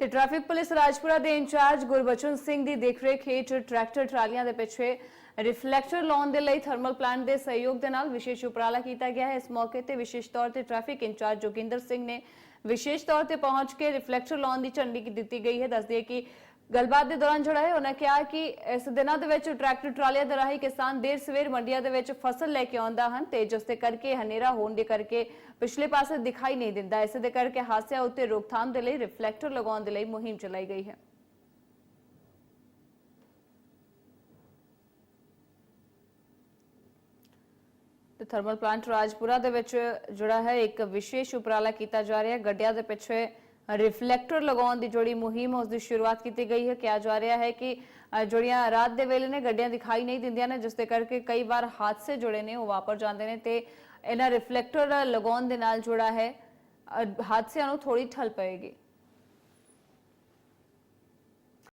ਤੇ traffic police Rajpura ਦੇ incharge Gurbachan Singh ਦੀ ਦੇਖਰੇਖ ਹੇਠ ਟਰੈਕਟਰ ਟਰਾਲੀਆਂ ਦੇ ਪਿੱਛੇ ਰਿਫਲੈਕਟਰ ਲਾਉਣ ਦੇ ਲਈ ਥਰਮਲ ਪਲਾਂਟ ਦੇ ਸਹਿਯੋਗ ਦੇ ਨਾਲ ਵਿਸ਼ੇਸ਼ ਉਪਰਾਲਾ ਕੀਤਾ ਗਿਆ ਹੈ। ਇਸ ਮੌਕੇ ਤੇ ਵਿਸ਼ੇਸ਼ ਤੌਰ ਤੇ ਟ੍ਰੈਫਿਕ ਇੰਚਾਰਜ ਜੋਗਿੰਦਰ ਸਿੰਘ ਨੇ ਵਿਸ਼ੇਸ਼ ਤੌਰ ਤੇ ਪਹੁੰਚ ਕੇ ਰਿਫਲੈਕਟਰ ਲਾਉਣ ਦੀ ਝੰਡੀ ਦਿੱਤੀ ਗਈ ਹੈ। ਦੱਸਦੀ ਹੈ ਕਿ ਗੱਲਬਾਤ ਦੇ ਦੌਰਾਨ ਜਿਹੜਾ ਹੈ, ਉਹਨਾਂ ਕਿਹਾ ਕਿ ਇਸ ਦਿਨਾਂ ਦੇ ਵਿੱਚ ਟਰੈਕਟਰ ਟਰਾਲੀਆਂ ਦੇ ਰਾਹੀਂ ਕਿਸਾਨ ਦੇਰ ਸਵੇਰ ਮੰਡੀਆਂ ਦੇ ਵਿੱਚ ਫਸਲ ਲੈ ਕੇ ਆਉਂਦਾ ਹਨ ਤੇ ਜਿਸ ਦੇ ਕਰਕੇ ਹਨੇਰਾ ਹੋਣ ਦੇ ਕਰਕੇ ਪਿਛਲੇ ਪਾਸੇ ਦਿਖਾਈ ਨਹੀਂ ਦਿੰਦਾ। ਇਸ ਦੇ ਕਰਕੇ ਹਾਦਸਿਆਂ ਉੱਤੇ ਰੋਕਥਾਮ ਦੇ ਲਈ ਰਿਫਲੈਕਟਰ ਲਗਾਉਣ ਦੇ ਲਈ ਮੁਹਿੰਮ ਚਲਾਈ ਗਈ ਹੈ। ਤੇ ਥਰਮਲ ਪਲਾਂਟ ਰਾਜਪੁਰਾ ਦੇ ਵਿੱਚ ਜਿਹੜਾ ਹੈ, ਇੱਕ ਵਿਸ਼ੇਸ਼ ਉਪਰਾਲਾ ਕੀਤਾ ਜਾ ਰਿਹਾ। ਹੈ ਗੱਡੀਆਂ ਦੇ ਪਿੱਛੇ ਰਿਫਲੈਕਟਰ ਲਗਾਉਣ ਦੀ ਜਿਹੜੀ ਮੁਹਿੰਮ ਹੈ ਉਸ ਦੀ ਸ਼ੁਰੂਆਤ ਕੀਤੀ ਗਈ ਹੈ। ਕਿਹਾ ਜਾ ਰਿਹਾ ਹੈ ਕਿ ਜਿਹੜੀਆਂ ਰਾਤ ਦੇ ਵੇਲੇ ਨੇ, ਗੱਡੀਆਂ ਦਿਖਾਈ ਨਹੀਂ ਦਿੰਦੀਆਂ ਨੇ, ਜਿਸ ਦੇ ਕਰਕੇ ਕਈ ਵਾਰ ਹਾਦਸੇ ਜੁੜੇ ਨੇ, ਉਹ ਵਾਪਰ ਜਾਂਦੇ ਨੇ ਤੇ ਇਹਨਾਂ ਰਿਫਲੈਕਟਰ ਲਗਾਉਣ ਦੇ ਨਾਲ ਜੁੜਾ ਹੈ। ਹਾਦਸਿਆਂ ਨੂੰ ਥੋੜੀ ਠੱਲ ਪਏਗੀ।